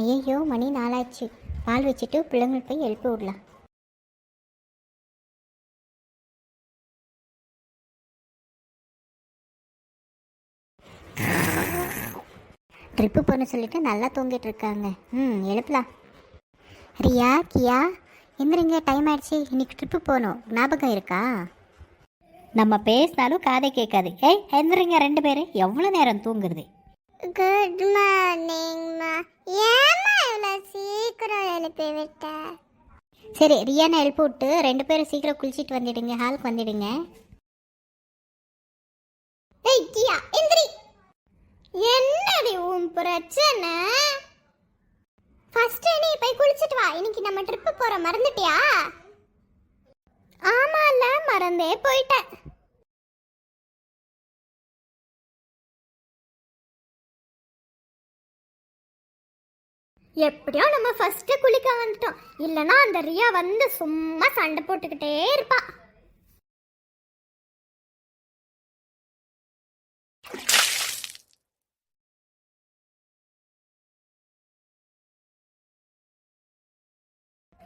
ஐயையோ மணி நாளாச்சு. பால் வச்சுட்டு பிள்ளைங்களுக்கு போய் எழுப்பி விடலாம். ட்ரிப்பு பண்ண சொல்லிட்டு நல்லா தூங்கிட்டு இருக்காங்க. ம் எழுப்பலாம். ரியா கியா எந்திரிங்க டைம் ஆயிடுச்சு. இன்னைக்கு ட்ரிப்பு போகணும். ஞாபகம் இருக்கா? நம்ம பேசினாலும் காதை கேட்காது. ஏய் எந்திரிங்க ரெண்டு பேரும். எவ்வளோ நேரம் தூங்குறது? குட் மார்னிங் மா இவ்வளோ எழுப்பி விட்ட சரி ரியானை எழுப்பி விட்டு ரெண்டு பேரும் சீக்கிரம் குளிச்சிட்டு வந்துடுங்க ஹாலுக்கு வந்துடுங்க. ஏய் கியா எந்திரி. என்னடி உன் பிரச்சனை? ஃபர்ஸ்ட் நீ போய் குளிச்சிட்டு வா. இன்னைக்கு நம்ம ட்ரிப்பு போற மறந்துட்டியா? ஆமால மறந்தே போயிட்டேன். எப்படியோ நம்ம ஃபர்ஸ்ட் குளிக்க வந்துட்டோம். இல்லனா அந்த ரியா வந்து சும்மா சண்டை போட்டுக்கிட்டே இருப்பா.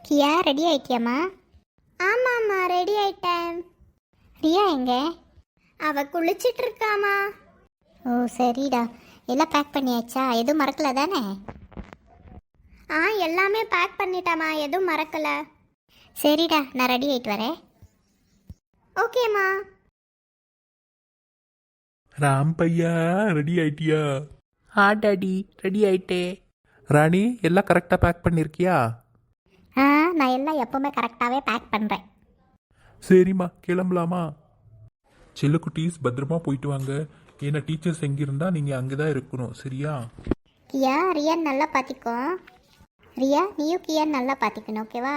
கியா ரெடி ஆயிட்டியாம்மா? ஆமாம்மா ரெடி ஆயிட்டேன். ரியா எங்க? அவ குளிச்சிட்டு இருக்காமா ஓ சரிடா. எல்லாம் பேக் பண்ணியாச்சா? எதுவும் மறக்கல தானே? ஆ எல்லாமே பேக் பண்ணிட்டாமா எதுவும் மறக்கல. சரிடா நான் ரெடி ஆயிட்டு வரேன். ஓகேம்மா ராம் பையா ரெடி ஆயிட்டியா? ஆ டாடி ரெடி ஆயிட்டே ராணி எல்லாம் கரெக்டாக பேக் பண்ணியிருக்கியா ஆ நான் எல்லாம் எப்பவுமே கரெக்டாகவே பேக் பண்ணுறேன் சரிம்மா கிளம்பலாமா? செல்லுக்குட்டீஸ் பத்திரமா போயிட்டு வாங்க. ஏன்னா டீச்சர்ஸ் எங்கே இருந்தால் நீங்கள் அங்கே தான் இருக்கணும். சரியா? கியா ரியான் நல்லா பார்த்திக்கோ ரியா நீயும் கியான் நல்லா பார்த்திக்கணும் ஓகேவா?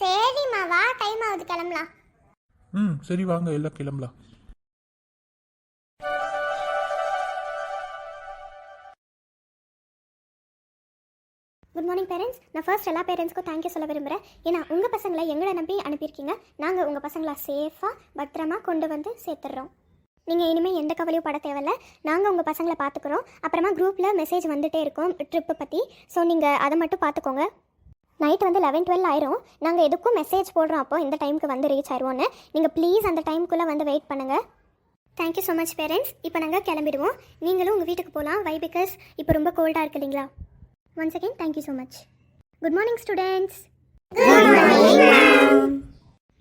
சரிம்மா வா டைம் ஆகுது கிளம்பலாம். ம் சரி வாங்க எல்லாம் கிளம்பலாம். குட் மார்னிங் பேரண்ட்ஸ் நான் ஃபர்ஸ்ட் எல்லா பேரண்ட்ஸ்க்கும் தேங்க்யூ சொல்ல விரும்புகிறேன் ஏன்னா உங்கள் பசங்களை எங்களை நம்பி அனுப்பியிருக்கீங்க. நாங்கள் உங்கள் பசங்களை சேஃபாக பத்திரமா கொண்டு வந்து சேர்த்துடுறோம் நீங்கள் இனிமேல் எந்த கவலையும் பட தேவையில்ல. நாங்கள் உங்கள் பசங்களை பார்த்துக்குறோம் அப்புறமா குரூப்பில் மெசேஜ் வந்துகிட்டே இருக்கும் ட்ரிப்பு பற்றி ஸோ நீங்கள் அதை மட்டும் பார்த்துக்கோங்க நைட் வந்து லெவன் டுவெல் ஆயிரும். நாங்கள் எதுக்கும் மெசேஜ் போடுறோம். அப்போ இந்த டைமுக்கு வந்து ரீச் ஆயிடுவோன்னு நீங்கள் ப்ளீஸ் அந்த டைமுக்குள்ளே வந்து வெயிட் பண்ணுங்கள் தேங்க்யூ ஸோ மச் பேரண்ட்ஸ் இப்போ நாங்கள் கிளம்பிடுவோம். நீங்களும் உங்கள் வீட்டுக்கு போகலாம் வை பிகாஸ் இப்போ ரொம்ப கோல்டாக இருக்கு இல்லைங்களா? Once again thank you so much good morning students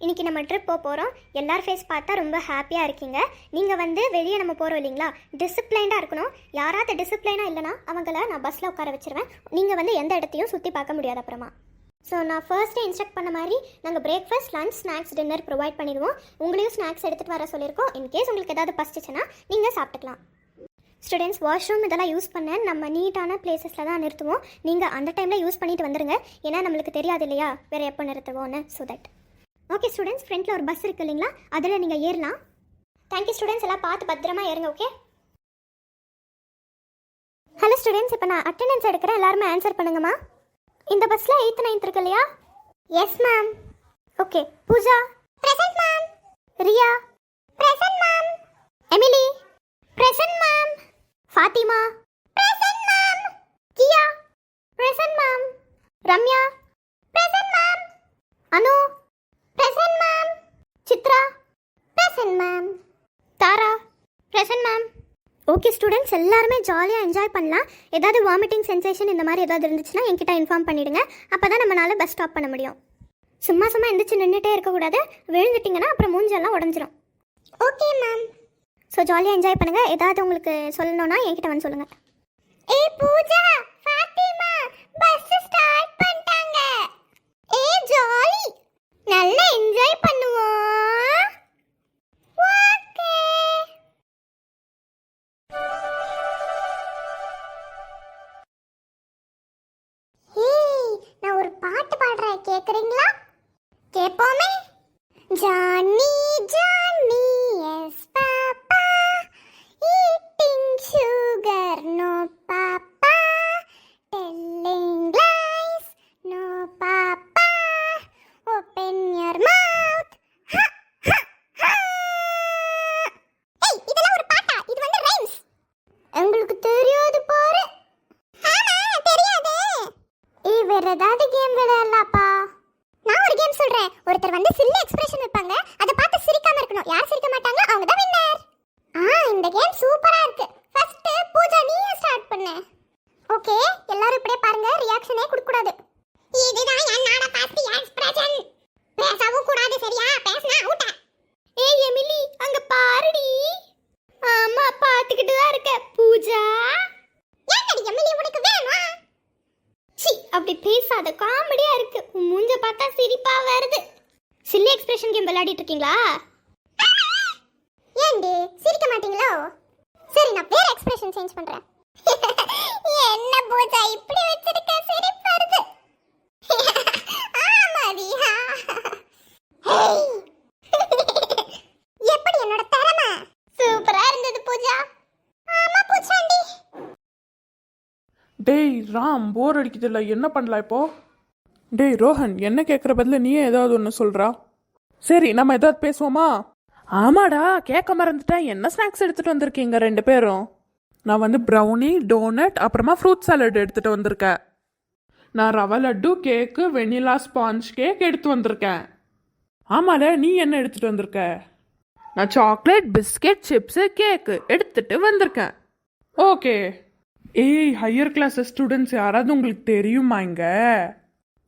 இன்னைக்கு நம்ம ட்ரிப் போக போகிறோம் எல்லார் ஃபேஸ் பார்த்தா ரொம்ப ஹாப்பியாக இருக்கீங்க. நீங்கள் வந்து வெளியே நம்ம போகிறோம் இல்லைங்களா? டிசிப்ளைண்டாக இருக்கணும். யாராவது டிசிப்ளைனாக இல்லைனா அவங்கள நான் பஸ்ஸில் உட்கார வச்சிருவேன். நீங்கள் வந்து எந்த இடத்தையும் சுற்றி பார்க்க முடியாது அப்புறமா. ஸோ நான் ஃபர்ஸ்ட்டே இன்ஸ்ட்ரக்ட் பண்ண மாதிரி நாங்கள் breakfast lunch snacks dinner provide பண்ணிடுவோம். உங்களையும் ஸ்நாக்ஸ் எடுத்துகிட்டு வர சொல்லியிருக்கோம். இன்கேஸ் உங்களுக்கு ஏதாவது பசிச்சுன்னா நீங்கள் சாப்பிட்டுக்கலாம். ஸ்டூடெண்ட்ஸ் வாஷ்ரூம் இதெல்லாம் யூஸ் பண்ண நம்ம நீட்டான பிளேசஸில் தான் நிறுத்துவோம். நீங்கள் அந்த டைமில் யூஸ் பண்ணிட்டு வந்துடுங்க ஏன்னா நம்மளுக்கு தெரியாது இல்லையா? வேறு எப்போ நிறுத்துவோன்னு ஸோ தட் ஓகே ஸ்டூடெண்ட்ஸ் ஃப்ரண்ட்டில் ஒரு பஸ் இருக்கு இல்லைங்களா? அதில் நீங்கள் ஏறலாம். தேங்க்யூ ஸ்டூடெண்ட்ஸ் எல்லாம் பார்த்து பத்திரமா ஏறுங்க ஓகே ஹலோ ஸ்டூடெண்ட்ஸ் இப்போ நான் அட்டெண்டன்ஸ் எடுக்கிறேன். எல்லாருமே ஆன்சர் பண்ணுங்கம்மா. இந்த பஸ்ஸில் எயித்து நைன்த் இருக்கு இல்லையா? Yes ma'am okay Pooja. Present ma'am Riya. Present ma'am Emily present ma'am Fatima. Present ma'am Kiya. Present ma'am Ramya. Present ma'am Anu present ma'am Chitra present ma'am Tara present ma'am okay students எல்லாருமே ஜாலியாக enjoy பண்ணலாம். ஏதாவது vomiting sensation இந்த மாதிரி ஏதாவது இருந்துச்சுன்னா என்கிட்ட inform பண்ணிடுங்க. அப்போ தான் நம்மளால பஸ் ஸ்டாப் பண்ண முடியும். சும்மா சும்மா எந்திரிச்சு நின்றுட்டே இருக்கக்கூடாது. விழுந்துட்டிங்கன்னா அப்புறம் மூஞ்செல்லாம் உடஞ்சிரும். ஓகே மேம் ஸோ ஜாலியாக என்ஜாய் பண்ணுங்க. ஏதாவது உங்களுக்கு சொல்லணும்னா என்கிட்ட வந்து சொல்லுங்க. ஏ பூஜா ஃபாத்திமா பஸ் ஸ்டார்ட் பண்ணிட்டாங்க. ஏ ஜாலி Johnny! அப்படி பேசாத காமெடியா இருக்கு. உன் மூஞ்ச பார்த்தா சிரிப்பா வருது. சில்லி எக்ஸ்பிரஷன் கேம் விளையாடிட்டு இருக்கீங்களா? ஏண்டி சிரிக்க மாட்டீங்களோ? சரி நான் வேற எக்ஸ்பிரஷன் சேஞ்ச் பண்றேன். என்ன பூஜா இப்படி வச்சு சிரிப்பு வருது ஆமாடியா ஹேய். எப்படி என்னோட திறமை சூப்பரா இருந்தது பூஜா ஆமா பூச்சாண்டி டேய் ராம் போர் அடிக்குதுல்ல என்ன பண்ணலாம் இப்போ? டேய் ரோஹன் என்ன கேட்குற பதில் நீயே ஏதாவது ஒன்று சொல்கிறா சரி நம்ம ஏதாவது பேசுவோமா? ஆமாடா கேட்க மறந்துட்டேன். என்ன ஸ்நாக்ஸ் எடுத்துகிட்டு வந்திருக்கீங்க ரெண்டு பேரும்? நான் வந்து ப்ரௌனி டோனட் அப்புறமா ஃப்ரூட் சாலட் எடுத்துகிட்டு வந்திருக்கேன். நான் rava laddu cake vanilla sponge cake எடுத்து வந்திருக்கேன். ஆமால நீ என்ன எடுத்துகிட்டு வந்திருக்க? நான் சாக்லேட் பிஸ்கெட் சிப்ஸு கேக்கு எடுத்துகிட்டு வந்திருக்கேன். ஓகே ஏய் ஹையர் கிளாஸ் ஸ்டூடெண்ட்ஸ் யாராவது உங்களுக்கு தெரியுமா இங்க?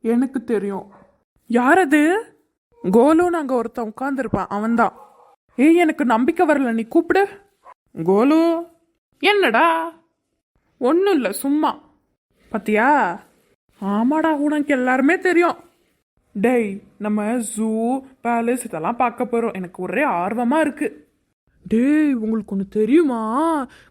எனக்கு தெரியும். யார் அது கோலுன்னு அங்கே ஒருத்தன் உட்காந்துருப்பான் அவன்தான். ஏய் எனக்கு நம்பிக்கை வரல நீ கூப்பிடு. கோலு. என்னடா? ஒன்றும் இல்லை சும்மா. பாத்தியா? ஆமாடா உனக்கு எல்லாருமே தெரியும். டேய் நம்ம ஜூ பேலஸ் இதெல்லாம் பார்க்க போகிறோம் எனக்கு ஒரே ஆர்வமாக இருக்கு. டேய் உங்களுக்கு ஒன்று தெரியுமா?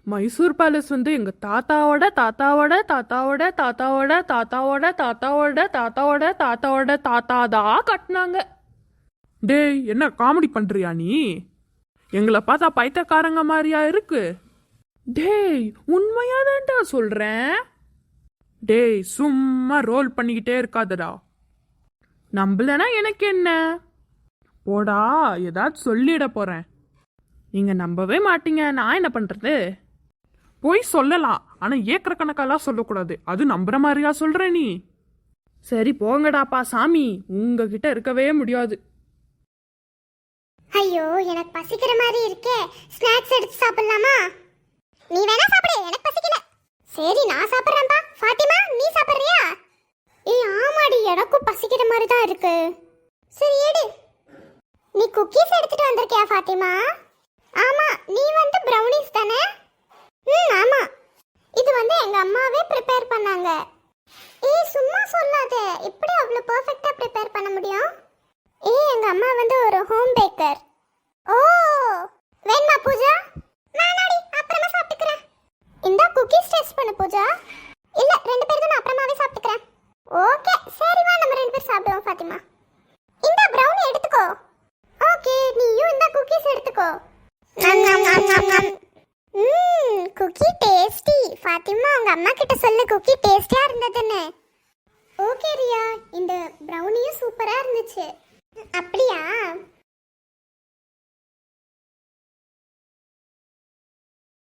மைசூர் பேலஸ் வந்து எங்கள் தாத்தாவோட தாத்தாவோட தாத்தாவோட தாத்தாவோட தாத்தாவோட தாத்தாவோட தாத்தாவோட தாத்தாவோட தாத்தா தான் கட்டினாங்க. டேய் என்ன காமெடி பண்ணுறியா நீ? எங்களை பார்த்தா பைத்தக்காரங்க மாதிரியா இருக்கு. டேய் உண்மையாதான்டா சொல்கிறேன் டேய் சும்மா ரோல் பண்ணிக்கிட்டே இருக்காதடா. நம்பலனா எனக்கு என்ன? போடா ஏதாச்சும் சொல்லிட போகிறேன் நீங்கள் நம்பவே மாட்டீங்க. நான் என்ன பண்ணுறது போய் சொல்லலாம். ஆனால் ஏக்கர கணக்கெல்லாம் சொல்லக்கூடாது. அது நம்புற மாதிரியா சொல்கிற நீ? சரி போங்கடாப்பா சாமி. உங்ககிட்ட இருக்கவே முடியாது. ஐயோ எனக்கு பசிக்கிற மாதிரி இருக்கே. ஸ்நாக்ஸ் எடுத்து சாப்பிடலாமா? நீ வேணா சாப்பிடு. எனக்கு பசிக்கல. சரி நான் சாப்பிடுறேன்ப்பா. ஃபாத்திமா நீ சாப்பிடுறியா? ஏய் ஆமாடி. எனக்கும் பசிக்கிற மாதிரி தான் இருக்கு. சரி எடு. நீ குக்கீஸ் எடுத்துட்டு வந்திருக்கியா ஃபாத்திமா? ஆமா நீ வந்து ப்ரௌனிஸ் தானே? ம் ஆமா. இது வந்து எங்க அம்மாவே ப்ரிப்பேர் பண்ணாங்க. ஏய் சும்மா சொல்லாத. எப்படி அவ்வளோ பெர்ஃபெக்ட்டா ப்ரிப்பேர் பண்ண முடியும்? ஏய் எங்க அம்மா வந்து ஒரு ஹோம் பேக்கர் ஓ வேணுமா பூஜா? வேணாடி அப்புறமா சாப்பிட்டுக்கிறேன். இந்த குக்கீஸ் டேஸ்ட் பண்ணு பூஜா இல்ல ரெண்டு பேரும் நான் அப்புறமாவே சாப்பிட்டுக்கிறேன் ஓகே சரிமா நம்ம ரெண்டு பேரும் சாப்பிடுவோம் ஃபாத்திமா இந்த ப்ரௌனி எடுத்துக்கோ ஓகே நீயும் இந்த குக்கீஸ் எடுத்துக்கோ ம் குக்கி டேஸ்டி ஃபாத்திமா அவங்க அம்மா கிட்ட சொல்லு குக்கி டேஸ்டியா இருந்ததுன்னு. ஓகே ரியா இந்த ப்ரௌனியும் சூப்பரா இருந்துச்சு. அப்படியா?